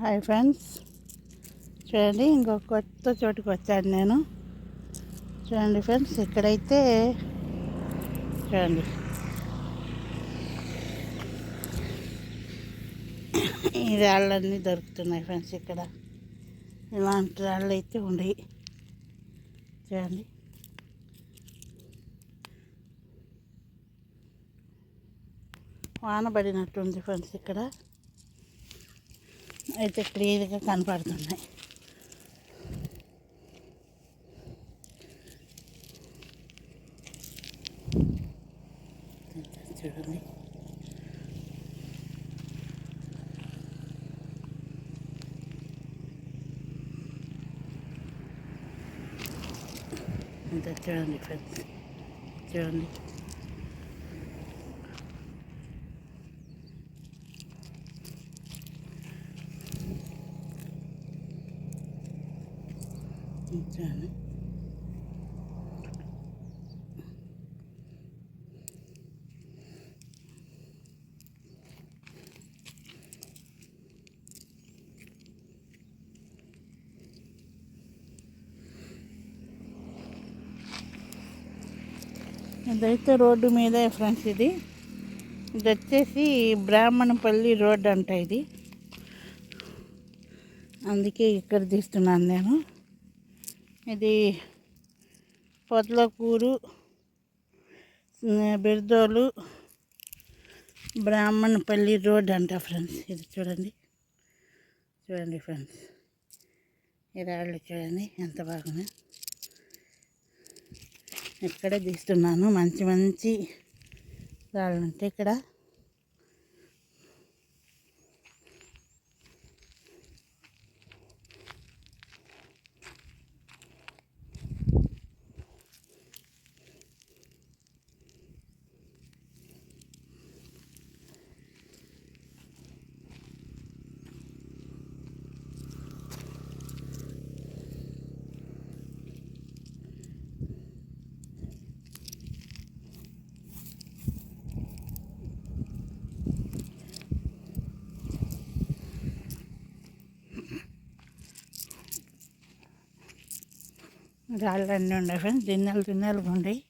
Hi friends. చూడండి ఇంకో కొత్త చోటుకు వచ్చాను నేను. చూడండి ఫ్రెండ్స్ ఇక్కడైతే చూడండి. ఈ రాళ్ళన్నీ దొరుకుతున్నాయి ఫ్రెండ్స్ ఇక్కడ. ఇలాంటి రాళ్ళు అయితే ఉండయి చూడండి. వాన పడినట్టుంది ఫ్రెండ్స్ ఇక్కడ. అయితే క్లియర్గా కనపడుతున్నాయి చూడండి ఇంత చూడండి ఫ్రెండ్స్ చూడండి చూడండి అదైతే రోడ్డు మీదే ఫ్రెండ్స్ ఇది. ఇది వచ్చేసి బ్రాహ్మణపల్లి రోడ్ అంట ఇది. అందుకే ఇక్కడ తీస్తున్నాను నేను. ఇది పొదలకూరు బిర్దోలు బ్రాహ్మణపల్లి రోడ్ అంట ఫ్రెండ్స్. ఇది చూడండి. చూడండి ఫ్రెండ్స్. ఈ రాళ్ళు చూడండి ఎంత బాగున్నాయి. ఇక్కడే తీస్తున్నాను. మంచి మంచి రాళ్ళు ఉంటాయి ఇక్కడ. రాళ్ళు అన్నీ ఉన్నాయి ఫ్రెండ్స్. దిన్నెలు దిన్నెలు ఉన్నాయి.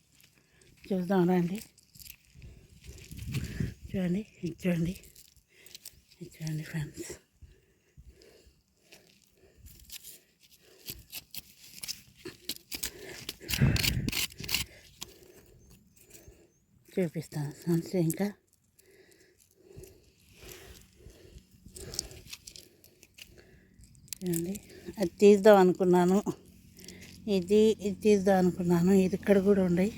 చూద్దాం రండి. చూడండి ఇది చూడండి. చూడండి ఫ్రెండ్స్. చూపిస్తాను ఫ్రెండ్స్ ఇంకా. చూడండి అది తీద్దాం అనుకున్నాను. ఇది ఇది తీద్దాం అనుకున్నాను. ఇది ఇక్కడ కూడా ఉన్నాయి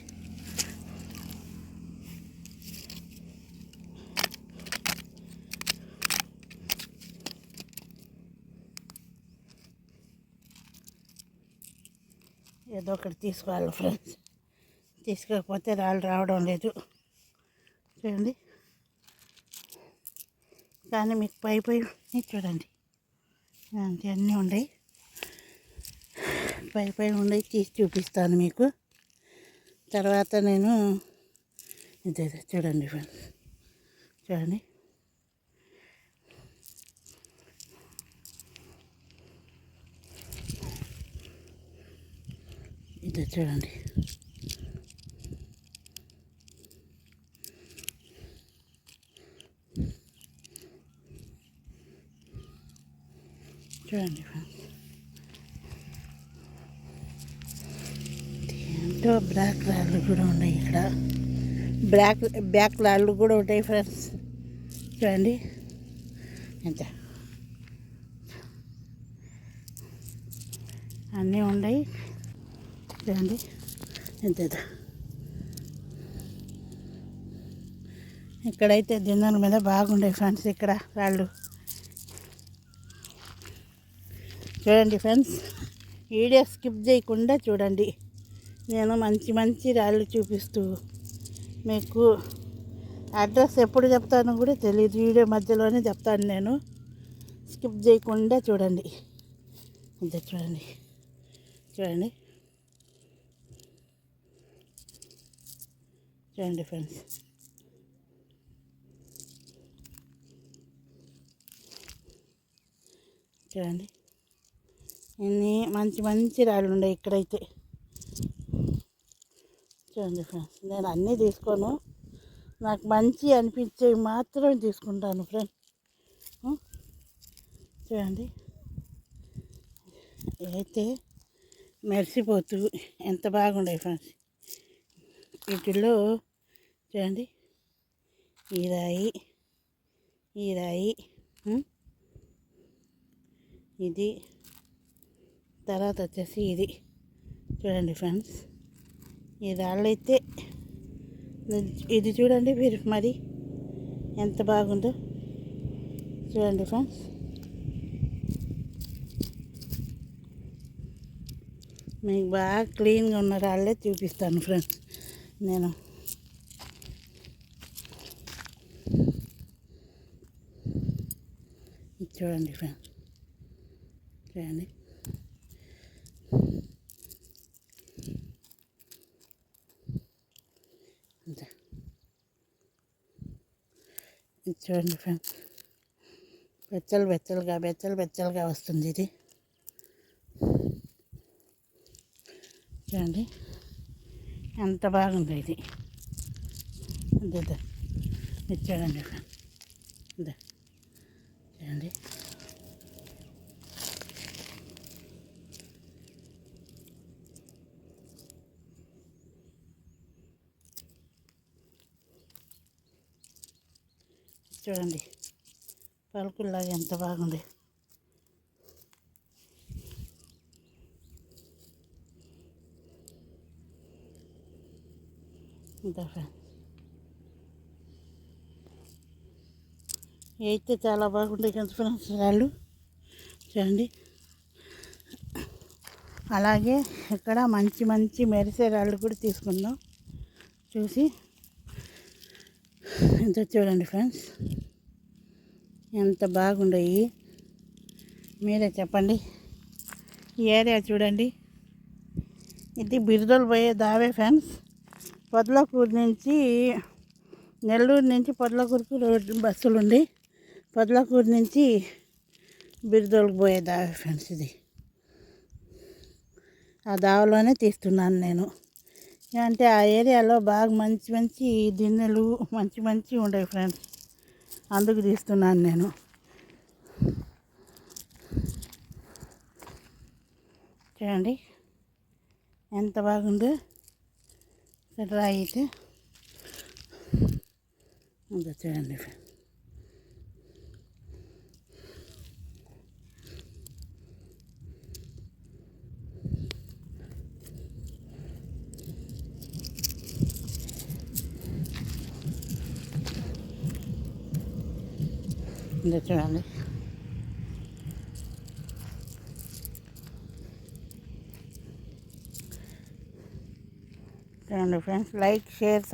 ఏదో ఒకటి తీసుకోవాలి ఫ్రెండ్స్. తీసుకోకపోతే రాళ్ళు రావడం లేదు. చూడండి. కానీ మీకు పై పై చూడండి. ఇలాంటి అన్నీ ఉన్నాయి. పై పై ఉండి తీసి చూపిస్తాను మీకు. తర్వాత నేను ఇదే చూడండి చూడండి. ఇదే చూడండి. చూడండి ఫ్రెండ్స్. వైట్ బ్లాక్ రాళ్ళు కూడా ఉన్నాయి ఇక్కడ. బ్లాక్ బ్యాక్ రాళ్ళు కూడా ఉంటాయి ఫ్రెండ్స్ చూడండి. ఎంత? అన్నీ ఉన్నాయి. చూడండి. ఎంత ఇక్కడైతే దిన్నెల మీద బాగుండే ఫ్రెండ్స్ ఇక్కడ రాళ్ళు. చూడండి ఫ్రెండ్స్ వీడియో స్కిప్ చేయకుండా చూడండి. నేను మంచి మంచి రాళ్ళు చూపిస్తూ మీకు అడ్రస్ ఎప్పుడు చెప్తానో కూడా తెలియదు వీడియో మధ్యలోనే చెప్తాను నేను. స్కిప్ చేయకుండా చూడండి. అంతే చూడండి. చూడండి. చూడండి ఫ్రెండ్స్. చూడండి. ఇన్ని మంచి మంచి రాళ్ళు ఉన్నాయి ఇక్కడైతే. చూడండి ఫ్రెండ్స్ నేను అన్నీ తీసుకోను. నాకు మంచి అనిపించేవి మాత్రమే తీసుకుంటాను ఫ్రెండ్ చూడండి. అయితే మెరిసిపోతూ ఎంత బాగుండే ఫ్రెండ్స్ వీటిల్లో చూడండి. ఈ రాయి ఈ రాయి ఇది. తర్వాత వచ్చేసి ఇది. చూడండి ఫ్రెండ్స్ ఈ రాళ్ళైతే ఇది చూడండి మీరు మరి ఎంత బాగుందో చూడండి ఫ్రెండ్స్. మీకు బాగా క్లీన్గా ఉన్న రాళ్ళే చూపిస్తాను ఫ్రెండ్స్ నేను. చూడండి ఫ్రెండ్స్. చూడండి. చూడండి ఫ్రెండ్స్. బెచ్చలు బెచ్చలుగా బెచ్చలు బెచ్చలుగా వస్తుంది ఇది. చూడండి. ఎంత బాగుందో ఇది. ఇది చూడండి ఫ్రెండ్ ఇదే చూడండి. చూడండి. పలుకుల్లాగా ఎంత బాగుంది. అయితే చాలా బాగుంటాయి కదా ఫ్రెండ్స్ రాళ్ళు. చూడండి. అలాగే ఇక్కడ మంచి మంచి మెరిసే రాళ్ళు కూడా తీసుకుందాం. చూసి ఎంత చూడండి ఫ్రెండ్స్? ఎంత బాగుండయి? మీరే చెప్పండి. ఈ ఏరియా చూడండి. ఇది బిరుదలు పోయే దావే ఫ్రెండ్స్. పొదలకూరు నుంచి నెల్లూరు నుంచి పొదలకూరుకు రోడ్డు బస్సులు ఉండి పొదలకూరు నుంచి బిరుదలకు పోయే దావే ఫ్రెండ్స్ ఇది. ఆ దావలోనే తీస్తున్నాను నేను. అంటే ఆ ఏరియాలో బాగా మంచి మంచి దిన్నెలు మంచి మంచి ఉండేవి ఫ్రెండ్స్ అందుకు తీస్తున్నాను నేను. చూడండి ఎంత బాగుందో. రాయి అయితే. ఉందో చూడండి ఫ్రెండ్స్ ఇదో చూడండి చూడండి ఫ్రెండ్స్ లైక్ షేర్ సబ్